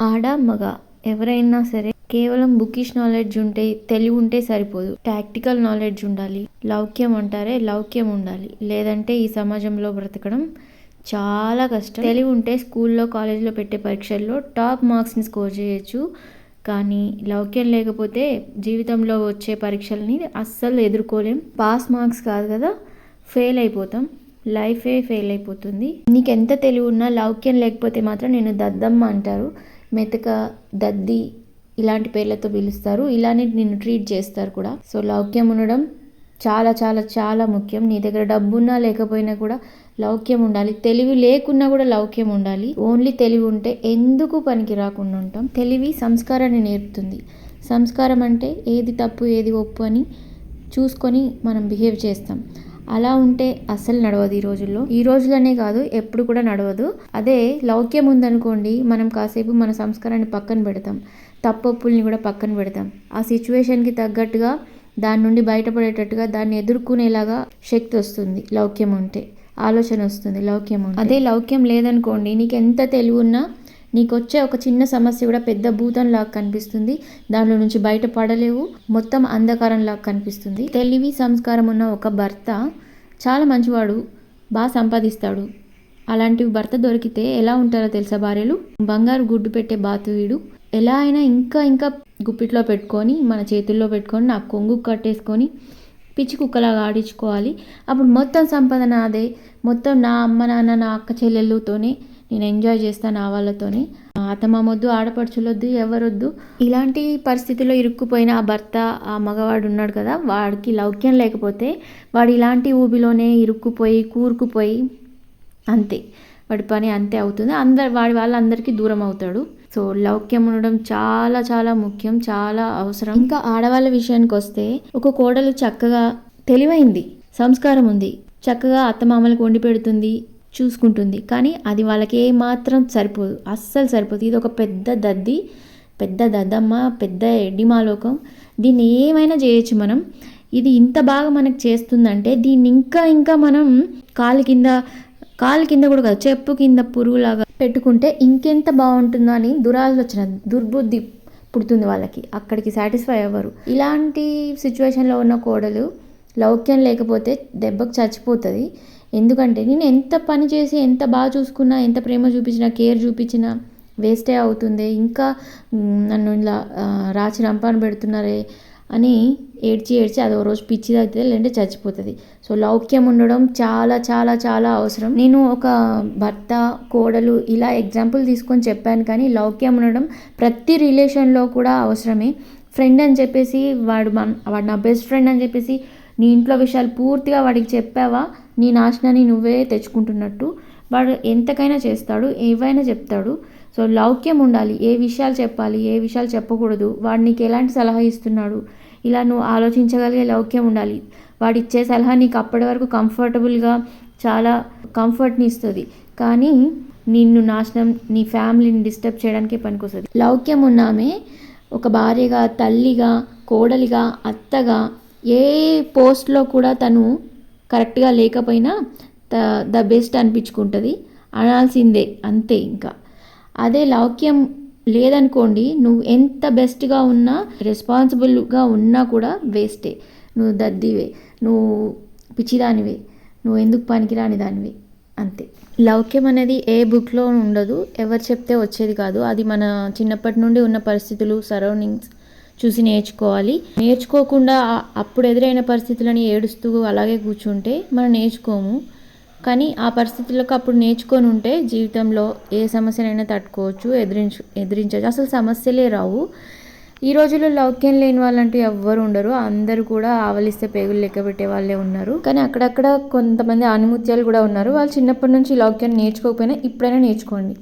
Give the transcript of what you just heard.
ఆడ మగ. ఎవరైనా సరే కేవలం బుకిష్ నాలెడ్జ్ ఉంటే తెలివి ఉంటే సరిపోదు. ప్రాక్టికల్ నాలెడ్జ్ ఉండాలి. లౌక్యం అంటారే లౌక్యం ఉండాలి. లేదంటే ఈ సమాజంలో బ్రతకడం చాలా కష్టం. తెలివి ఉంటే స్కూల్లో కాలేజీలో పెట్టే పరీక్షల్లో టాప్ మార్క్స్ని స్కోర్ చేయొచ్చు. కానీ లౌక్యం లేకపోతే జీవితంలో వచ్చే పరీక్షల్ని అస్సలు ఎదుర్కోలేం. పాస్ మార్క్స్ కాదు కదా ఫెయిల్ అయిపోతాం. లైఫే ఫెయిల్ అయిపోతుంది. నీకు ఎంత తెలివి ఉన్నా లౌక్యం లేకపోతే మాత్రం నేను దద్దమ్మ అంటారు. మెతక దద్ది ఇలాంటి పేర్లతో పిలుస్తారు. ఇలానే నిన్ను ట్రీట్ చేస్తారు కూడా. సో లౌక్యం ఉండడం చాలా చాలా చాలా ముఖ్యం. నీ దగ్గర డబ్బున్నా లేకపోయినా కూడా లౌక్యం ఉండాలి. తెలివి లేకున్నా కూడా లౌక్యం ఉండాలి. ఓన్లీ తెలివి ఉంటే ఎందుకు పనికి రాకుండా ఉంటాం? తెలివి సంస్కారాన్ని నేర్పుతుంది. సంస్కారం అంటే ఏది తప్పు ఏది ఒప్పు అని చూసుకొని మనం బిహేవ్ చేస్తాం. అలా ఉంటే అస్సలు నడవదు ఈ రోజుల్లో. ఈ రోజులనే కాదు ఎప్పుడు కూడా నడవదు. అదే లౌక్యం ఉందనుకోండి మనం కాసేపు మన సంస్కారాన్ని పక్కన పెడతాం. తప్పొప్పుల్ని కూడా పక్కన పెడతాం. ఆ సిచ్యువేషన్కి తగ్గట్టుగా దాని నుండి బయటపడేటట్టుగా దాన్ని ఎదుర్కొనేలాగా శక్తి వస్తుంది. లౌక్యం ఉంటే ఆలోచన వస్తుంది లౌక్యం ఉంటే. అదే లౌక్యం లేదనుకోండి నీకు ఎంత తెలివి ఉన్నా నీకు వచ్చే ఒక చిన్న సమస్య కూడా పెద్ద భూతంలాగా కనిపిస్తుంది. దానిలో నుంచి బయటపడలేవు. మొత్తం అంధకారంలాగా కనిపిస్తుంది. తెలివి సంస్కారం ఉన్న ఒక భర్త చాలా మంచివాడు బాగా సంపాదిస్తాడు. అలాంటి భర్త దొరికితే ఎలా ఉంటారో తెలుసా భార్యలు? బంగారు గుడ్డు పెట్టే బాతు వీడు ఎలా అయినా ఇంకా ఇంకా గుప్పిట్లో పెట్టుకొని మన చేతుల్లో పెట్టుకొని నా కొంగు కట్టేసుకొని పిచ్చి కుక్కలాగా ఆడించుకోవాలి. అప్పుడు మొత్తం సంపాదన అదే. మొత్తం నా అమ్మ నాన్న నా అక్క చెల్లెళ్ళతోనే నేను ఎంజాయ్ చేస్తాను ఆ వాళ్ళతోనే. అత్తమామొద్దు ఆడపడుచులొద్దు ఎవరొద్దు ఇలాంటి పరిస్థితుల్లో ఇరుక్కుపోయిన ఆ భర్త ఆ మగవాడు ఉన్నాడు కదా వాడికి లౌక్యం లేకపోతే వాడు ఇలాంటి ఊబిలోనే ఇరుక్కుపోయి కూరుకుపోయి అంతే. వాడి పని అంతే అవుతుంది. అందరు వాడి వాళ్ళందరికీ దూరం అవుతాడు. సో లౌక్యం ఉండడం చాలా చాలా ముఖ్యం చాలా అవసరం. ఇంకా ఆడవాళ్ళ విషయానికి వస్తే ఒక కోడలు చక్కగా తెలివైంది సంస్కారం ఉంది. చక్కగా అత్తమామలకు వండి పెడుతుంది. చూసుకుంటుంది. కానీ అది వాళ్ళకి ఏ మాత్రం సరిపోదు. అస్సలు సరిపోదు. ఇది ఒక పెద్ద దద్ది పెద్ద దద్దమ్మ పెద్ద ఎడ్డిమాలోకం. దీన్ని ఏమైనా చేయొచ్చు మనం. ఇది ఇంత బాగా మనకు చేస్తుందంటే దీన్ని ఇంకా ఇంకా మనం కాలు కింద కాలు కింద కూడా కాదు చెప్పు కింద పురుగులాగా పెట్టుకుంటే ఇంకెంత బాగుంటుందో అని దురాలోచన దుర్బుద్ధి పుడుతుంది వాళ్ళకి. అక్కడికి సాటిస్ఫై అవ్వరు. ఇలాంటి సిచ్యువేషన్లో ఉన్న కోడలు లౌక్యం లేకపోతే దెబ్బకు చచ్చిపోతుంది. ఎందుకంటే నేను ఎంత పని చేసి ఎంత బాగా చూసుకున్నా ఎంత ప్రేమ చూపించినా కేర్ చూపించినా వేస్టే అవుతుంది. ఇంకా నన్ను ఇలా రాచి రంపాను పెడుతున్నారే అని ఏడ్చి ఏడ్చి అదో రోజు పిచ్చి తగ్గితే లేదంటే చచ్చిపోతుంది. సో లౌక్యం ఉండడం చాలా చాలా చాలా అవసరం. నేను ఒక భర్త కోడలు ఇలా ఎగ్జాంపుల్ తీసుకొని చెప్పాను కానీ లౌక్యం ఉండడం ప్రతి రిలేషన్లో కూడా అవసరమే. ఫ్రెండ్ అని చెప్పేసి వాడు మన వాడు నా బెస్ట్ ఫ్రెండ్ అని చెప్పేసి నీ ఇంట్లో విషయాలు పూర్తిగా వాడికి చెప్పావా? నీ నాశనాన్ని నువ్వే తెచ్చుకుంటున్నట్టు. వాడు ఎంతకైనా చేస్తాడు ఏవైనా చెప్తాడు. సో లౌక్యం ఉండాలి. ఏ విషయాలు చెప్పాలి ఏ విషయాలు చెప్పకూడదు. వాడు నీకు ఎలాంటి సలహా ఇస్తున్నాడు? ఇలా నువ్వు ఆలోచించగలిగే లౌక్యం ఉండాలి. వాడు ఇచ్చే సలహా నీకు అప్పటి వరకు కంఫర్టబుల్గా చాలా కంఫర్ట్ని ఇస్తుంది. కానీ నిన్ను నాశనం నీ ఫ్యామిలీని డిస్టర్బ్ చేయడానికే పనికొస్తుంది. లౌక్యం ఉన్నామే ఒక భార్యగా తల్లిగా కోడలిగా అత్తగా ఏ పోస్ట్లో కూడా తను కరెక్ట్గా లేకపోయినా ద ద బెస్ట్ అనిపించుకుంటుంది. అనాల్సిందే అంతే ఇంకా. అదే లౌక్యం లేదనుకోండి నువ్వు ఎంత బెస్ట్గా ఉన్నా రెస్పాన్సిబుల్గా ఉన్నా కూడా వేస్టే. నువ్వు దద్దివే నువ్వు పిచ్చిదానివే నువ్వు ఎందుకు పనికిరాని దానివి అంతే. లౌక్యం అనేది ఏ బుక్లో ఉండదు ఎవరు చెప్తే వచ్చేది కాదు. అది మన చిన్నప్పటి నుండి ఉన్న పరిస్థితులు సరౌండింగ్స్ చూసి నేర్చుకోవాలి. నేర్చుకోకుండా అప్పుడు ఎదురైన పరిస్థితులని ఏడుస్తూ అలాగే కూర్చుంటే మనం నేర్చుకోము. కానీ ఆ పరిస్థితులకు అప్పుడు నేర్చుకొని ఉంటే జీవితంలో ఏ సమస్యనైనా తట్టుకోవచ్చు ఎదిరించు ఎదిరించవచ్చు. అసలు సమస్యలే రావు. ఈ రోజుల్లో లౌక్యం లేని వాళ్ళంటూ ఎవ్వరు ఉండరు. అందరూ కూడా ఆవలిస్తే పేగులు లెక్క పెట్టే వాళ్ళే ఉన్నారు. కానీ అక్కడక్కడ కొంతమంది ఆనిముత్యాలు కూడా ఉన్నారు. వాళ్ళు చిన్నప్పటి నుంచి లౌక్యాన్ని నేర్చుకోకపోయినా ఇప్పుడైనా నేర్చుకోండి.